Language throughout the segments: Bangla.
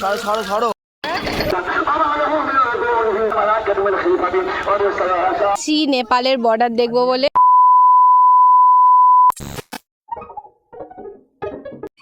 ছাড়ো ছাড়ো ছাড়ো। সি নেপালের বর্ডার দেখব বলে।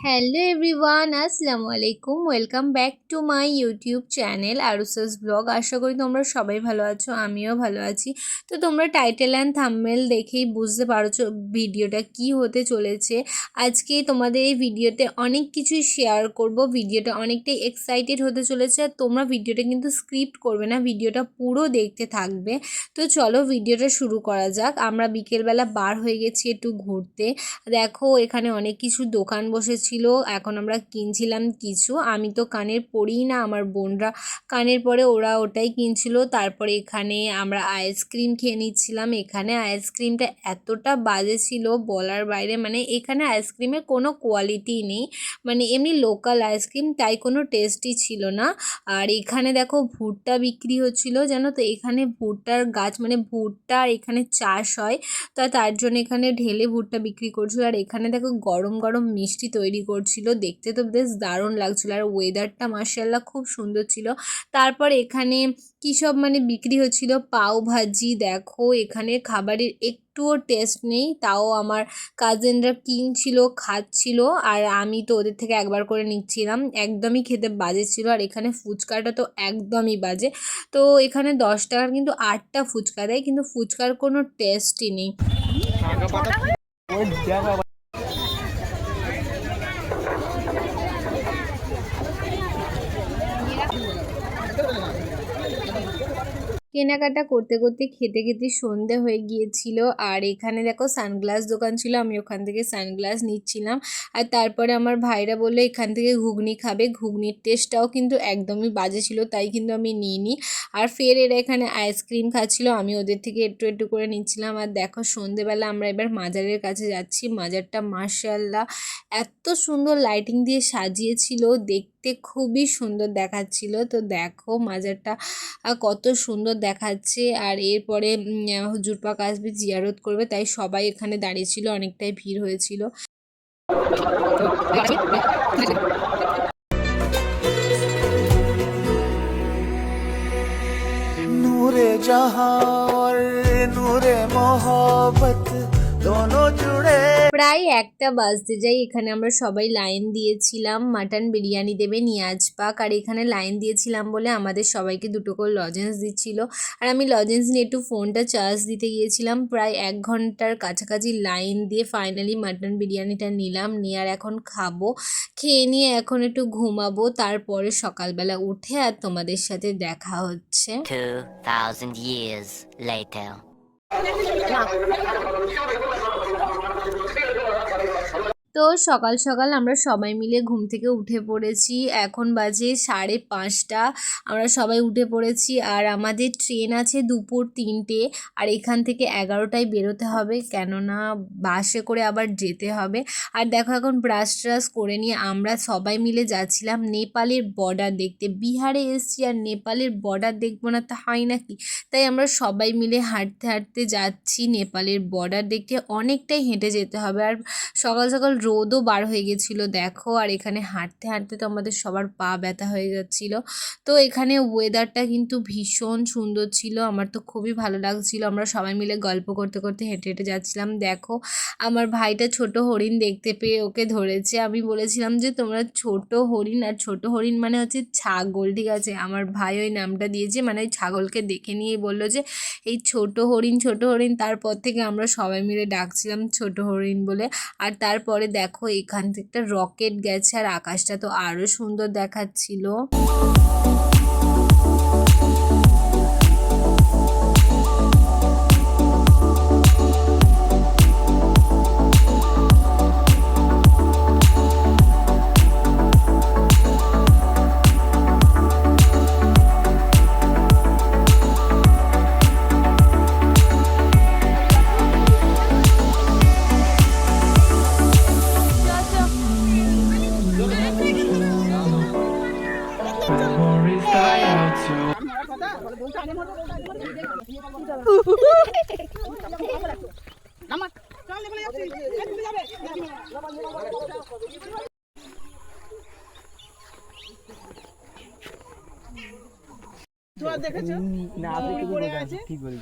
হ্যালো এভরিওয়ান আসসালামু আলাইকুম welcome back to my YouTube channel আরুসাস blog আশা করি তোমরা সবাই ভালো আছো, আমিও ভালো আছি। তো তোমরা টাইটেল অ্যান্ড থাম্বনেল দেখেই বুঝতে পারছ ভিডিওটা কি হতে চলেছে। আজকে তোমাদের এই ভিডিওতে অনেক কিছুই শেয়ার করব। ভিডিওটা অনেকটাই এক্সাইটেড হতে চলেছে আর তোমরা ভিডিওটা কিন্তু স্ক্রিপ্ট করবে না, ভিডিওটা পুরো দেখতে থাকবে। তো চলো ভিডিওটা শুরু করা যাক। আমরা বিকেলবেলা বার হয়ে গেছি একটু ঘুরতে। দেখো এখানে অনেক কিছু দোকান বসেছিল এখন আমরা কিনছিলাম কিছু। আমি তো কানের পরিই না, আমার বোনরা কানের পরে, ওরা ওটাই কিনছিল। তারপরে এখানে আমরা আইসক্রিম খেয়ে নিচ্ছিলাম। এখানে আইসক্রিমটা এতটা বাজে ছিল বলার বাইরে মানে এখানে আইসক্রিমের কোনো কোয়ালিটি নেই। মানে এমনি লোকাল আইসক্রিম তাই কোনো টেস্টই ছিল না। আর এখানে দেখো ভুট্টা বিক্রি হচ্ছিল, জানো তো? এখানে ভুট্টার গাছ মানে ভুট্টা এখানে চাষ হয়। তো তার জন্য এখানে ঢেলে ভুট্টা বিক্রি করছিল। আর এখানে দেখো গরম গরম মিষ্টি তৈরি করছিল। দেখতে তো বেশ দারুণ লাগছিল আর ওয়েদারটা মার্শাল্লাহ খুব সুন্দর ছিল। তারপর এখানে কী সব মানে বিক্রি হচ্ছিল? পাও ভাজি, দেখো, এখানে খাবারের একটুও টেস্ট নেই, তাও আমার কাজিনরা কিনছিল, খাচ্ছিল আর আমি তো ওদের থেকে একবার করে নিচ্ছিলাম। একদমই খেতে বাজে ছিল আর এখানে ফুচকাটা তো একদমই বাজে। তো এখানে দশ টাকার কিন্তু আটটা ফুচকা দেয়, কিন্তু ফুচকার কোনো টেস্টই নেই ওই দেখা কেনাকাটা করতে করতে, খেতে খেতে সন্ধে হয়ে গিয়েছিল। আর এখানে দেখো সানগ্লাস দোকান ছিল, আমি ওখান থেকে সানগ্লাস নিচ্ছিলাম। আর তারপরে আমার ভাইরা বলল, এখান থেকে ঘুগনি খাবে। ঘুগনির টেস্টটাও কিন্তু একদমই বাজে ছিল, তাই কিন্তু আমি নিইনি। আর ফের এরা এখানে আইসক্রিম খাচ্ছিল, আমি ওদের থেকে একটু একটু করে নিচ্ছিলাম। আর দেখো সন্ধেবেলা আমরা এবার মাজারের কাছে যাচ্ছি। মাজারটা মার্শাল্লাহ এত সুন্দর লাইটিং দিয়ে সাজিয়েছিল, দেখতে খুবই সুন্দর দেখাচ্ছিল। তো দেখো মাজারটা কত সুন্দর দেখাচ্ছে আর এরপরে উম, হুজুর পাক আসবে জিয়ারত করবে তাই সবাই এখানে দাঁড়িয়েছিল অনেকটাই ভিড় হয়েছিল नूरे जहां और नूरे मोहब्बत दोनों जुड़े প্রায় একটা বাজতে যাই। এখানে আমরা সবাই লাইন দিয়েছিলাম। মাটন বিরিয়ানি দেবে নিয়াজ পাক। আর এখানে লাইন দিয়েছিলাম বলে আমাদের সবাইকে দুটো করে লজেন্স দিচ্ছিল। আর আমি লজেন্স নিয়ে একটু ফোনটা চার্জ দিতে গিয়েছিলাম। প্রায় এক ঘণ্টার কাছাকাছি লাইন দিয়ে ফাইনালি মাটন বিরিয়ানিটা নিলাম। নিয়ে আর এখন খাব। খেয়ে নিয়ে এখন একটু ঘুমাবো। তারপরে সকালবেলা উঠে আর তোমাদের সাথে দেখা হচ্ছে। 2,000 years later. que você তো সকাল সকাল আমরা সবাই মিলে ঘুম থেকে উঠে পড়েছি। এখন বাজে সাড়ে পাঁচটা। আমরা সবাই উঠে পড়েছি আর আমাদের ট্রেন আছে দুপুর তিনটে আর এখান থেকে এগারোটায় বেরোতে হবে। কেননা বাসে করে আবার যেতে হবে। আর দেখো এখন ব্রাশ ট্রাশ করে নিয়ে আমরা সবাই মিলে যাচ্ছিলাম নেপালের বর্ডার দেখতে। বিহারে এসছি আর নেপালের বর্ডার দেখব না তা হয় নাকি? তাই আমরা সবাই মিলে হাঁটতে হাঁটতে যাচ্ছি নেপালের বর্ডার দেখতে। অনেকটাই হেঁটে যেতে হবে। আর সকাল সকাল রোদও বার হয়ে গেছিল, দেখো। আর এখানে হাঁটতে হাঁটতে তো আমাদের সবার পা ব্যথা হয়ে যাচ্ছিল। তো এখানে ওয়েদারটা কিন্তু ভীষণ সুন্দর ছিল। আমার তো খুবই ভালো লাগছিল। আমরা সবাই মিলে গল্প করতে করতে হেঁটে হেঁটে যাচ্ছিলাম। দেখো, আমার ভাইটা ছোট হরিণ দেখতে পেয়ে ওকে ধরেছে। আমি বলেছিলাম যে, তোমরা ছোট হরিণ আর ছোট হরিণ মানে হচ্ছে ছাগল। ঠিক আছে? আমার ভাই ওই নামটা দিয়েছে। মানে ওই ছাগলকে দেখে নিয়ে বলল যে, এই ছোট হরিণ ছোট হরিণ। তারপর থেকে আমরা সবাই মিলে ডাকছিলাম ছোট হরিণ বলে। আর তারপরে দেখো এখান থেকে একটা রকেট গেছে আর আকাশটা তো আরও সুন্দর দেখাচ্ছিল। নামা চল যাবে না আপনি পড়ে আছে? বলি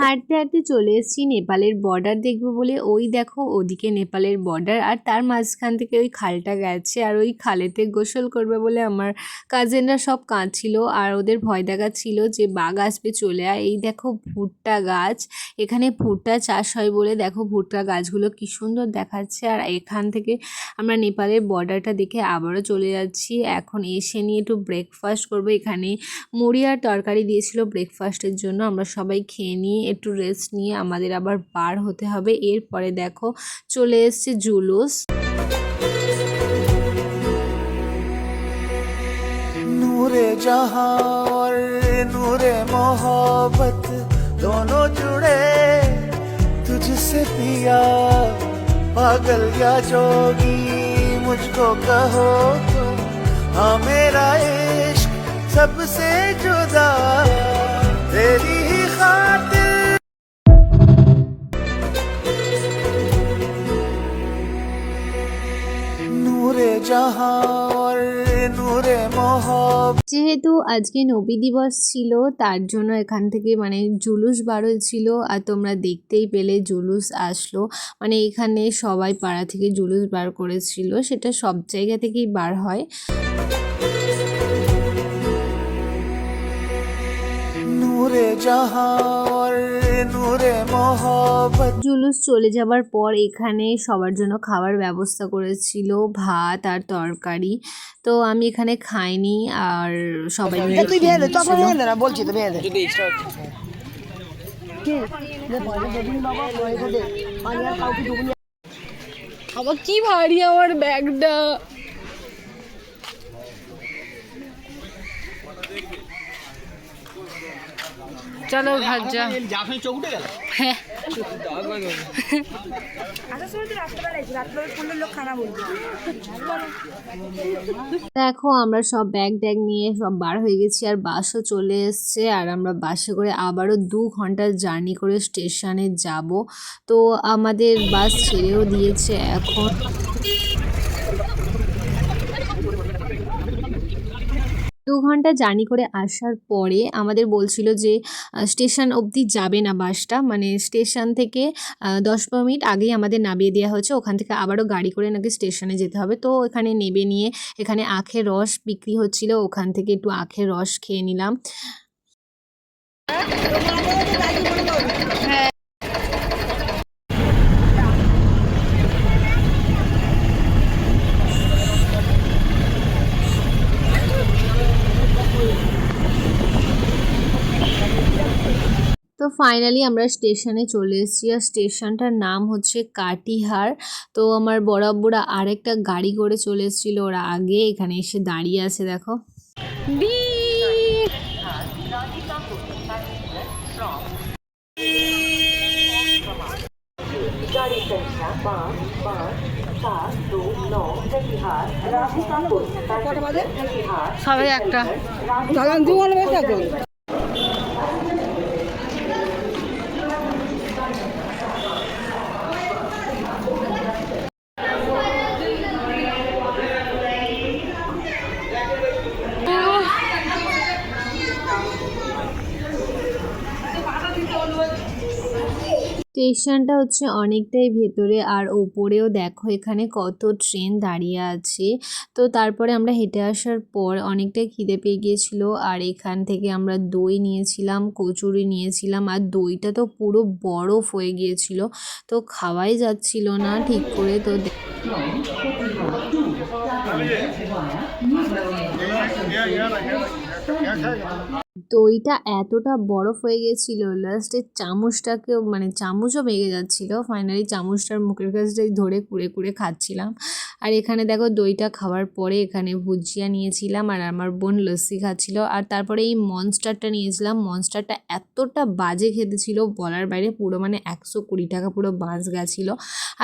হাঁটতে হাঁটতে চলে এসেছি নেপালের বর্ডার দেখব বলে। ওই দেখো ওদিকে নেপালের বর্ডার আর তার মাঝখান থেকে ওই খালটা গেছে আর ওই খালেতে গোসল করবে বলে আমার কাজেনরা সব কাঁদছিল আর ওদের ভয় দেখাচ্ছিল যে বাঘ আসবে চলে আয়। এই দেখো ভুট্টা গাছ। এখানে ভুট্টা চাষ হয় বলে দেখো ভুট্টা গাছগুলো কি সুন্দর দেখাচ্ছে। আর এখান থেকে আমরা নেপালের বর্ডারটা দেখে আবারও চলে যাচ্ছি। এখন এসে নিয়ে একটু ব্রেকফাস্ট করব। এখানে মুড়ি আর তরকারি দিয়েছিল ব্রেকফাস্টের জন্য। আমরা সবাই খেয়ে নিয়ে একটু রেস্ট নিয়ে আমাদের আবার বার হতে হবে। এরপরে দেখো চলে এসছে জুলুস। নূরে नूरे मोहब्बत, दोनों जुड़े। तुझसे पिया पागल या जोगी, मुझको कहो तो। हाँ मेरा इश्क सबसे जुदा যেহেতু আজকে নবী দিবস ছিল, তার জন্য এখান থেকে মানে জুলুস বার হয়েছিল আর তোমরা দেখতেই পেলে জুলুস আসলো। মানে এখানে সবাই পাড়া থেকে জুলুস বার করেছিল, সেটা সব জায়গা থেকেই বার হয়। নূরে নূরে জুলুস চলে যাবার পর এখানে সবার জন্য খাবার ব্যবস্থা করেছিল ভাত আর তরকারি তো আমি এখানে খাইনি আর সবাই মিলে তুই ভেঙে না বলছি তো ভেঙে কি ভারী আমার ব্যাগটা চলো ঘর যা হ্যাঁ। দেখো আমরা সব ব্যাগ ট্যাগ নিয়ে সব বার হয়ে গেছি আর বাসও চলে এসছে আর আমরা বাসে করে আবারও দু ঘণ্টার জার্নি করে স্টেশনে যাব। তো আমাদের বাস ছেড়েও দিয়েছে এখন। দু ঘণ্টা জার্নি করে আসার পরে আমাদের বলছিল যে স্টেশন অবধি যাবে না বাসটা। মানে স্টেশন থেকে দশ পনেরো মিনিট আগেই আমাদের নামিয়ে দেওয়া হয়েছে। ওখান থেকে আবারও গাড়ি করে নাকি স্টেশনে যেতে হবে। তো এখানে নেবে নিয়ে এখানে আখের রস বিক্রি হচ্ছিল। ওখান থেকে একটু আখের রস খেয়ে নিলাম। ফাইনালি আমরা স্টেশনে চলে এসেছি আর স্টেশনটার নাম হচ্ছে কাটিহার। তো আমার বরাবরা আরেকটা গাড়ি করে চলে এসেছিল ওরা আগে এখানে এসে দাঁড়িয়ে আছে দেখো। সবাই একটা। স্টেশনটা হচ্ছে অনেকটাই ভেতরে আর ওপরেও দেখো এখানে কত ট্রেন দাঁড়িয়ে আছে। তো তারপরে আমরা হেঁটে আসার পর অনেকটাই খিদে পেয়ে গিয়েছিল আর এখান থেকে আমরা দই নিয়েছিলাম, কচুরি নিয়েছিলাম আর দইটা তো পুরো বরফ হয়ে গিয়েছিল। তো খাওয়াই যাচ্ছিল না ঠিক করে তো দে- দইটা এতটা বরফ হয়ে গেছিল লাস্টে চামচটাকেও মানে চামচও ভেঙে যাচ্ছিল। ফাইনালি চামচটার মুখের কাছটাই ধরে কুড়ে কুড়ে খাচ্ছিলাম। আর এখানে দেখো দইটা খাওয়ার পরে এখানে ভুজিয়া নিয়েছিলাম আর আমার বোন লস্যি খাচ্ছিল। আর তারপরে এই মনস্টারটা নিয়েছিলাম। মনস্টারটা এতটা বাজে খেতে ছিল, বলার বাইরে পুরো মানে একশো কুড়ি টাকা পুরো বাঁচ গেছিল।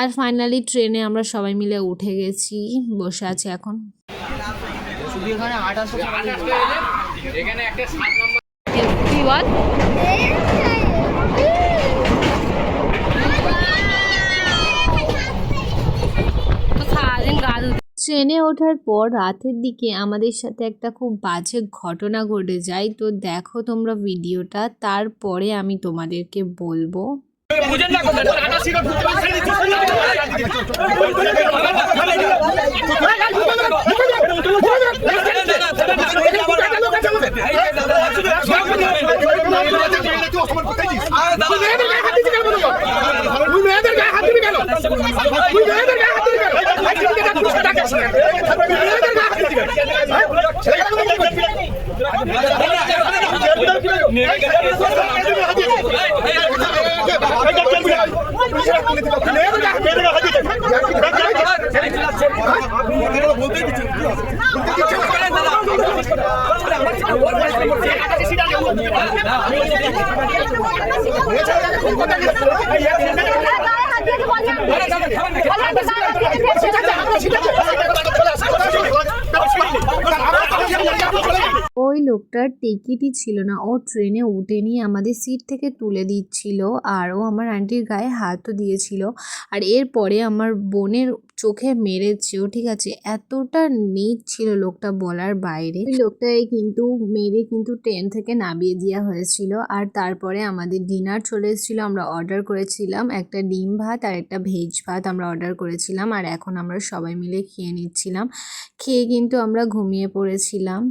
আর ফাইনালি ট্রেনে আমরা সবাই মিলে উঠে গেছি, বসে আছি এখন। ট্রেনে ওঠার পর রাতের দিকে আমাদের সাথে একটা খুব বাজে ঘটনা ঘটে যায় তো দেখো তোমরা ভিডিওটা তারপরে আমি তোমাদেরকে বলব ওই লোকটার টিকিটই ছিল না। ও ট্রেনে উঠেনি, আমাদের সিট থেকে তুলে দিচ্ছিল আর ও আমার আন্টির গায়ে হাতও দিয়েছিল। আর এরপরে আমার বোনের চোখে মেরেছেও ঠিক আছে, এতটা নিট ছিল লোকটা বলার বাইরে। লোকটাকে কিন্তু মেরে কিন্তু ট্রেন থেকে নামিয়ে দেওয়া হয়েছিল। আর তারপরে আমাদের ডিনার চলে এসেছিল, আমরা অর্ডার করেছিলাম একটা ডিম ভাত আর একটা ভেজ ভাত আমরা অর্ডার করেছিলাম। আর এখন আমরা সবাই মিলে খেয়ে নিচ্ছিলাম। খেয়ে কিন্তু আমরা ঘুমিয়ে পড়েছিলাম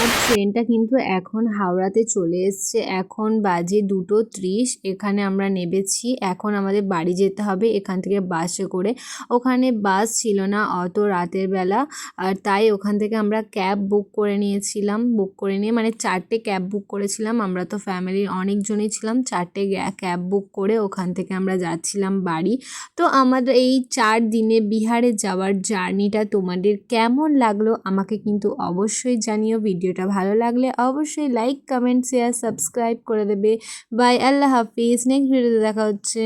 আর ট্রেনটা কিন্তু এখন হাওড়াতে চলে এসছে। এখন বাজে দুটো ত্রিশ। এখানে আমরা নেবেছি এখন আমাদের বাড়ি যেতে হবে এখান থেকে বাসে করে। ওখানে বাস ছিল না অত রাতের বেলা। আর তাই ওখান থেকে আমরা ক্যাব বুক করে নিয়েছিলাম। বুক করে নিয়ে মানে চারটে ক্যাব বুক করেছিলাম। আমরা তো ফ্যামিলির অনেকজনই ছিলাম। চারটে ক্যাব বুক করে ওখান থেকে আমরা যাচ্ছিলাম বাড়ি। তো আমাদের এই চার দিনে বিহারে যাওয়ার জার্নিটা তোমাদের কেমন লাগল আমাকে কিন্তু অবশ্যই জানিও। ভিডিওটা ভালো লাগলে অবশ্যই লাইক কমেন্ট শেয়ার সাবস্ক্রাইব করে দেবে। By Allah Hafiz. নেক্সট ভিডিওতে দেখা হচ্ছে।